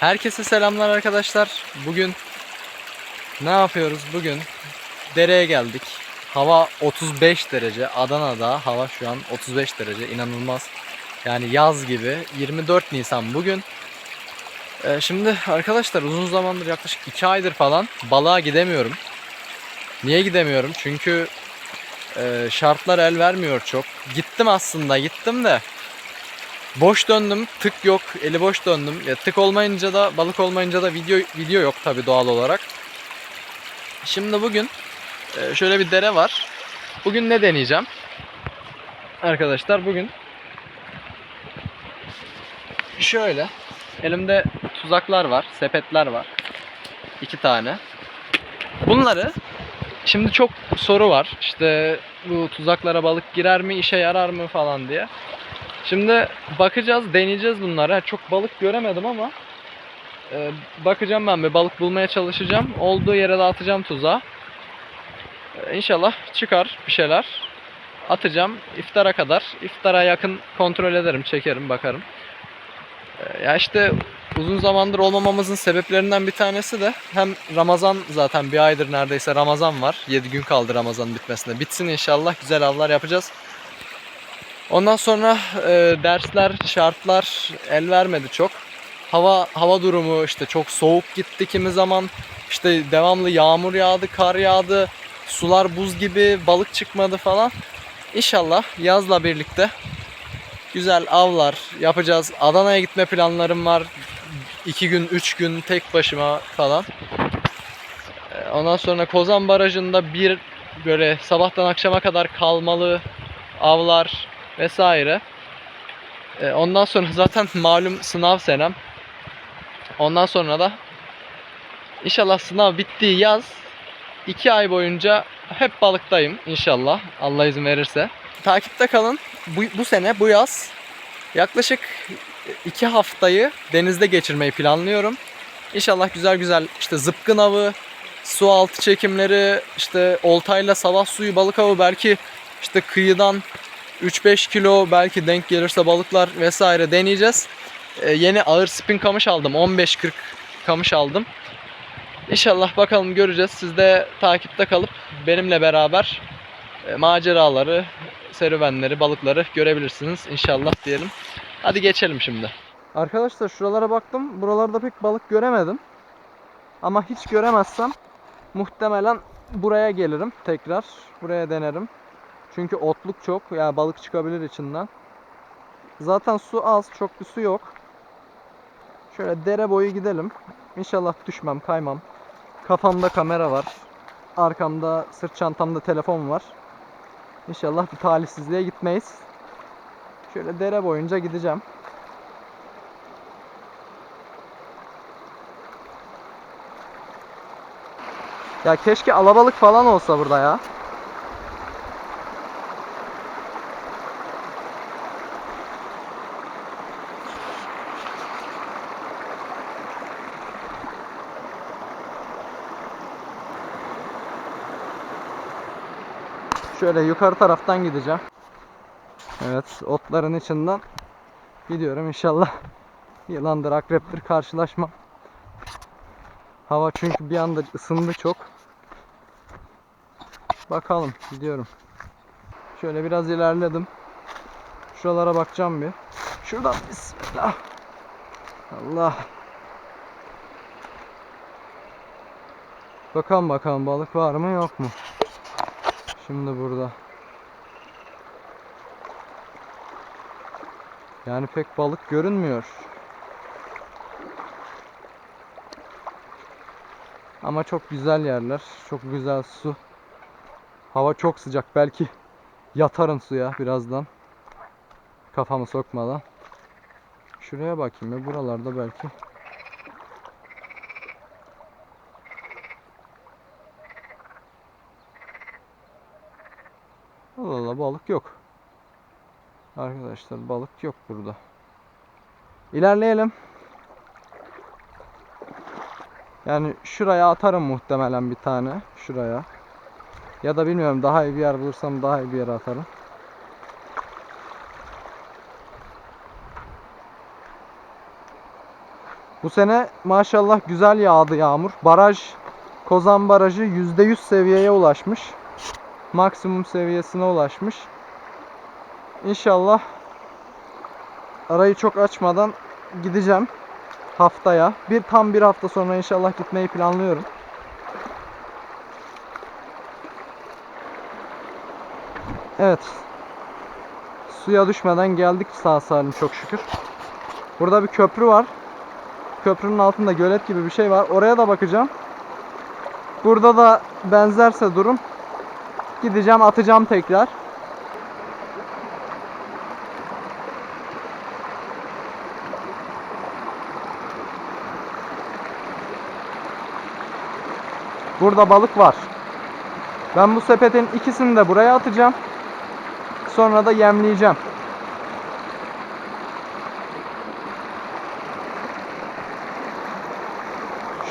Herkese selamlar arkadaşlar. Bugün ne yapıyoruz? Bugün dereye geldik. Hava 35 derece. Adana'da hava şu an 35 derece. İnanılmaz. Yani yaz gibi. 24 Nisan bugün. Ee, şimdi arkadaşlar uzun zamandır yaklaşık 2 aydır falan balığa gidemiyorum. Niye gidemiyorum? Çünkü e, şartlar el vermiyor çok. Gittim aslında gittim de Boş döndüm, tık yok, eli boş döndüm. Ya, tık olmayınca da, balık olmayınca da video video yok tabi doğal olarak. Şimdi bugün e, şöyle bir dere var. Bugün ne deneyeceğim? Arkadaşlar bugün şöyle elimde tuzaklar var, sepetler var. iki tane. Bunları şimdi çok soru var. İşte bu tuzaklara balık girer mi, işe yarar mı falan diye. Şimdi bakacağız, deneyeceğiz bunlara. Çok balık göremedim ama e, bakacağım ben bir balık bulmaya çalışacağım. Olduğu yere de atacağım tuzağa. E, inşallah çıkar bir şeyler. Atacağım iftara kadar. İftara yakın kontrol ederim, çekerim, bakarım. E, ya işte uzun zamandır olmamamızın sebeplerinden bir tanesi de hem Ramazan zaten bir aydır neredeyse Ramazan var. 7 gün kaldı Ramazanın bitmesine. Bitsin inşallah güzel avlar yapacağız. Ondan sonra e, dersler, şartlar el vermedi çok. Hava hava durumu işte çok soğuk gitti kimi zaman. İşte devamlı yağmur yağdı, kar yağdı. Sular buz gibi, balık çıkmadı falan. İnşallah yazla birlikte güzel avlar yapacağız. Adana'ya gitme planlarım var. 2 gün, 3 gün tek başıma falan. E, Ondan sonra Kozan Barajı'nda bir böyle sabahtan akşama kadar kalmalı avlar vesaire. E, ondan sonra zaten malum sınav senem. Ondan sonra da inşallah sınav bittiği yaz 2 ay boyunca hep balıktayım inşallah Allah izin verirse. Takipte kalın. Bu, bu sene bu yaz yaklaşık 2 haftayı denizde geçirmeyi planlıyorum. İnşallah güzel güzel işte zıpkın avı, su altı çekimleri, işte oltayla sabah suyu balık avı belki işte kıyıdan 3-5 kilo belki denk gelirse balıklar vesaire deneyeceğiz. Ee, yeni ağır spin kamış aldım. 15-40 kamış aldım. İnşallah bakalım göreceğiz. Siz de takipte kalıp benimle beraber e, maceraları, serüvenleri, balıkları görebilirsiniz. İnşallah diyelim. Hadi geçelim şimdi. Arkadaşlar şuralara baktım. Buralarda pek balık göremedim. Ama hiç göremezsem muhtemelen buraya gelirim tekrar. Buraya denerim. Çünkü otluk çok. Yani balık çıkabilir içinden. Zaten su az. Çok bir su yok. Şöyle dere boyu gidelim. İnşallah düşmem, kaymam. Kafamda kamera var. Arkamda sırt çantamda telefon var. İnşallah bir talihsizliğe gitmeyiz. Şöyle dere boyunca gideceğim. Ya keşke alabalık falan olsa burada ya. Şöyle yukarı taraftan gideceğim. Evet, otların içinden gidiyorum inşallah. Yılandır, akreptir karşılaşmam. Hava çünkü bir anda ısındı çok. Bakalım, gidiyorum. Şöyle biraz ilerledim. Şuralara bakacağım bir. Şuradan bismillah. Allah. Bakalım bakalım balık var mı yok mu? Şimdi burada. Yani pek balık görünmüyor. Ama çok güzel yerler. Çok güzel su. Hava çok sıcak. Belki yatarım suya birazdan. Kafamı sokmadan. Şuraya bakayım ya. Buralarda belki. Allah Allah yok. Arkadaşlar balık yok burada. İlerleyelim. Yani şuraya atarım muhtemelen bir tane. Şuraya. Ya da bilmiyorum daha iyi bir yer bulursam daha iyi bir yere atarım. Bu sene maşallah güzel yağdı yağmur. Baraj, Kozan Barajı %100 seviyeye ulaşmış. Maksimum seviyesine ulaşmış. İnşallah arayı çok açmadan gideceğim haftaya. Bir tam bir hafta sonra inşallah gitmeyi planlıyorum. Evet. Suya düşmeden geldik sağ salim çok şükür. Burada bir köprü var. Köprünün altında gölet gibi bir şey var. Oraya da bakacağım. Burada da benzerse durum gideceğim atacağım tekrar. Burada balık var. Ben bu sepetin ikisini de buraya atacağım. Sonra da yemleyeceğim.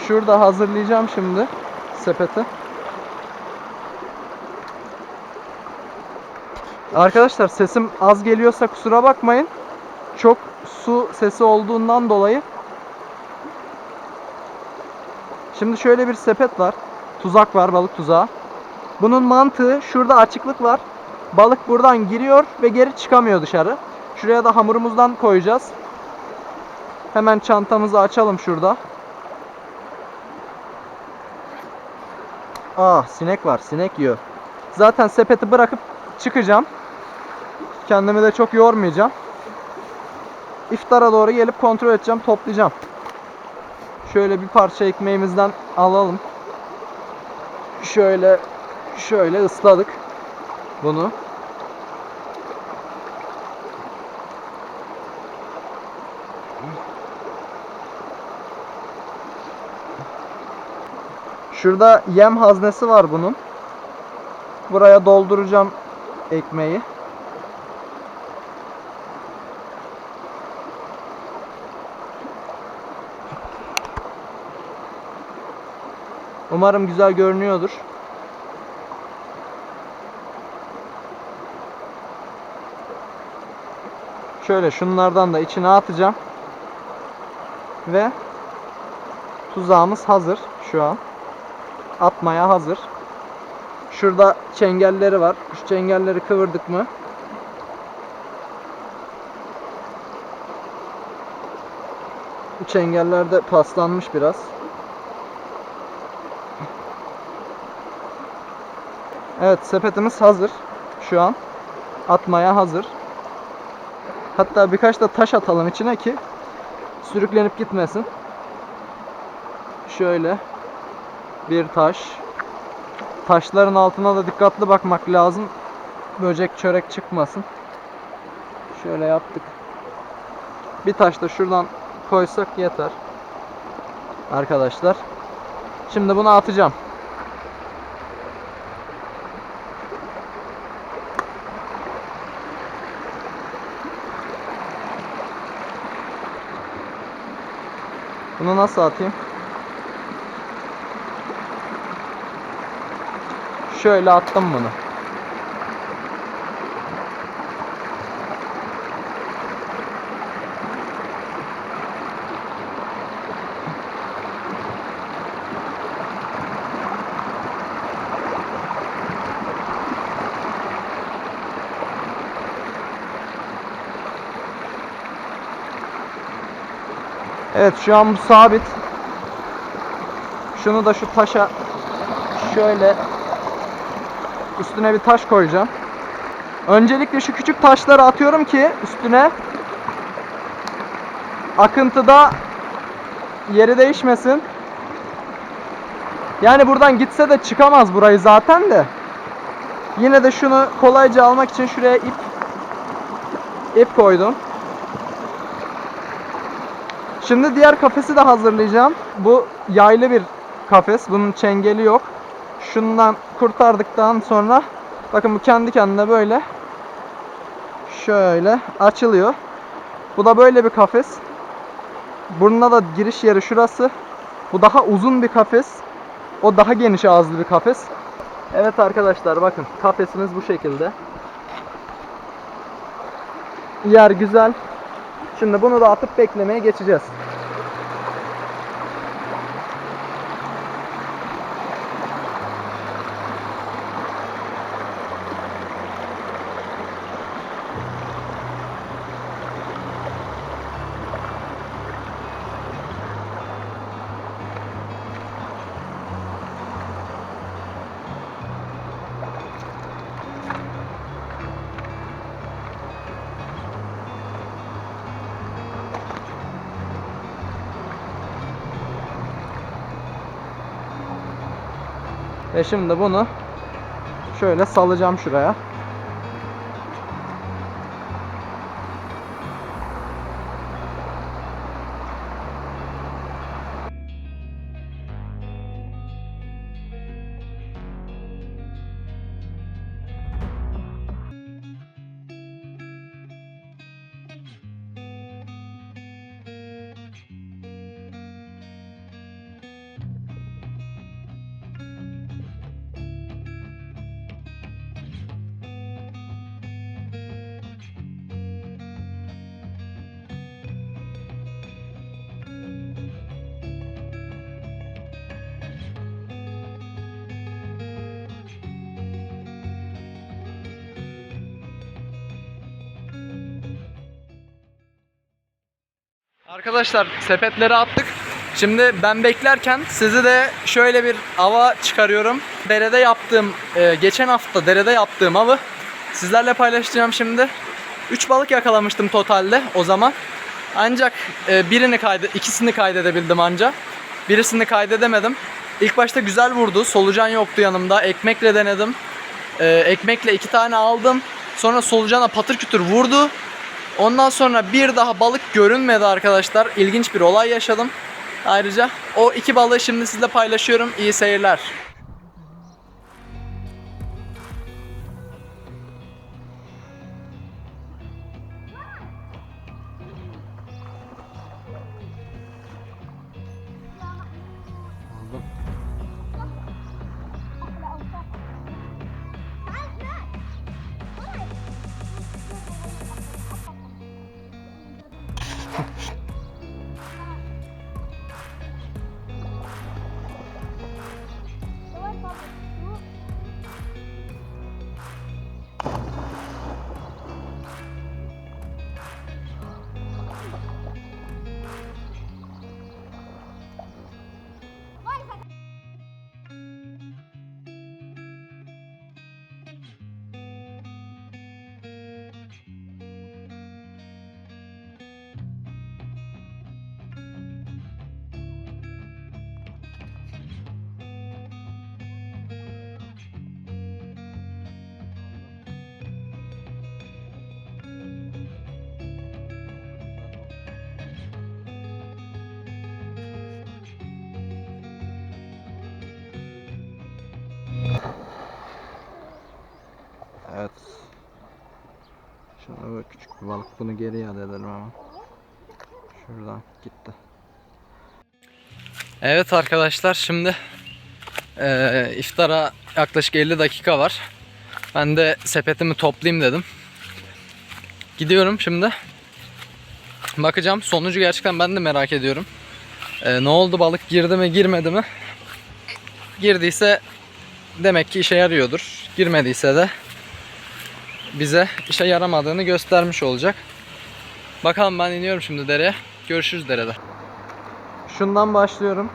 Şurada hazırlayacağım şimdi sepeti. Arkadaşlar sesim az geliyorsa kusura bakmayın. Çok su sesi olduğundan dolayı. Şimdi şöyle bir sepet var. Tuzak var, balık tuzağı. Bunun mantığı şurada açıklık var. Balık buradan giriyor ve geri çıkamıyor dışarı. Şuraya da hamurumuzdan koyacağız. Hemen çantamızı açalım şurada. Aa sinek var. Sinek yiyor. Zaten sepeti bırakıp çıkacağım. Kendimi de çok yormayacağım. İftara doğru gelip kontrol edeceğim, toplayacağım. Şöyle bir parça ekmeğimizden alalım. Şöyle şöyle ısladık bunu. Şurada yem haznesi var bunun. Buraya dolduracağım ekmeği. Umarım güzel görünüyordur. Şöyle şunlardan da içine atacağım. Ve tuzağımız hazır şu an. Atmaya hazır. Şurada çengelleri var. Şu çengelleri kıvırdık mı? Bu çengeller de paslanmış biraz. Evet sepetimiz hazır. Şu an atmaya hazır. Hatta birkaç da taş atalım içine ki sürüklenip gitmesin. Şöyle bir taş. Taşların altına da dikkatli bakmak lazım. Böcek çörek çıkmasın. Şöyle yaptık. Bir taş da şuradan koysak yeter. Arkadaşlar. Şimdi bunu atacağım. Bunu nasıl atayım? Şöyle attım bunu. Evet şu an bu sabit. Şunu da şu taşa şöyle üstüne bir taş koyacağım. Öncelikle şu küçük taşları atıyorum ki üstüne akıntıda yeri değişmesin. Yani buradan gitse de çıkamaz burayı zaten de. Yine de şunu kolayca almak için şuraya ip ip koydum. Şimdi diğer kafesi de hazırlayacağım. Bu yaylı bir kafes. Bunun çengeli yok. Şundan kurtardıktan sonra bakın bu kendi kendine böyle şöyle açılıyor. Bu da böyle bir kafes. Burnuna da giriş yeri şurası. Bu daha uzun bir kafes. O daha geniş ağızlı bir kafes. Evet arkadaşlar bakın kafesimiz bu şekilde. Yer güzel. Şimdi bunu da atıp beklemeye geçeceğiz. Ve şimdi bunu şöyle salacağım şuraya. Arkadaşlar sepetleri attık. Şimdi ben beklerken sizi de şöyle bir ava çıkarıyorum. Derede yaptığım, e, geçen hafta derede yaptığım avı sizlerle paylaşacağım şimdi. 3 balık yakalamıştım totalde o zaman. Ancak e, birini kaydı, ikisini kaydedebildim anca. Birisini kaydedemedim. İlk başta güzel vurdu. Solucan yoktu yanımda. Ekmekle denedim. E, ekmekle iki tane aldım. Sonra solucana patır kütür vurdu. Ondan sonra bir daha balık görünmedi arkadaşlar. İlginç bir olay yaşadım. Ayrıca o iki balığı şimdi sizle paylaşıyorum. İyi seyirler. Balık bunu geri iade edelim ama. Şuradan gitti. Evet arkadaşlar şimdi eee, iftara yaklaşık 50 dakika var. Ben de sepetimi toplayayım dedim. Gidiyorum şimdi. Bakacağım sonucu gerçekten ben de merak ediyorum. Eee, ne oldu balık girdi mi girmedi mi? Girdiyse demek ki işe yarıyordur. Girmediyse de bize işe yaramadığını göstermiş olacak. Bakalım ben iniyorum şimdi dereye. Görüşürüz derede. Şundan başlıyorum.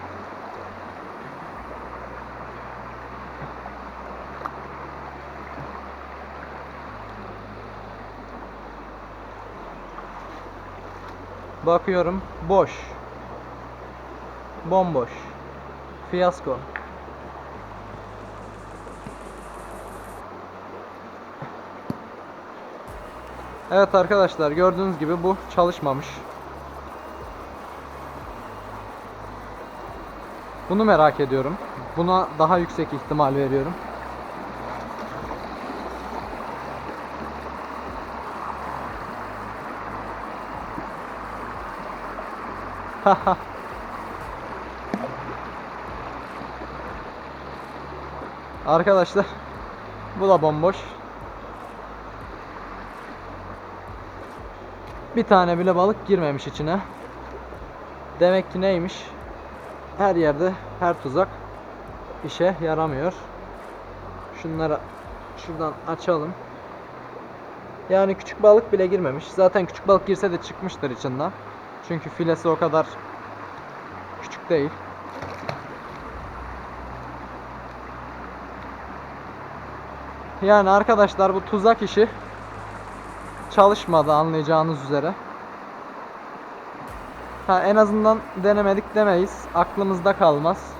Bakıyorum boş. Bomboş. Fiyasko. Evet arkadaşlar gördüğünüz gibi bu çalışmamış. Bunu merak ediyorum. Buna daha yüksek ihtimal veriyorum. Arkadaşlar bu da bomboş. Bir tane bile balık girmemiş içine. Demek ki neymiş? Her yerde her tuzak işe yaramıyor. Şunları şuradan açalım. Yani küçük balık bile girmemiş. Zaten küçük balık girse de çıkmıştır içinden. Çünkü filesi o kadar küçük değil. Yani arkadaşlar bu tuzak işi çalışmadı anlayacağınız üzere. Ha, en azından denemedik demeyiz. Aklımızda kalmaz.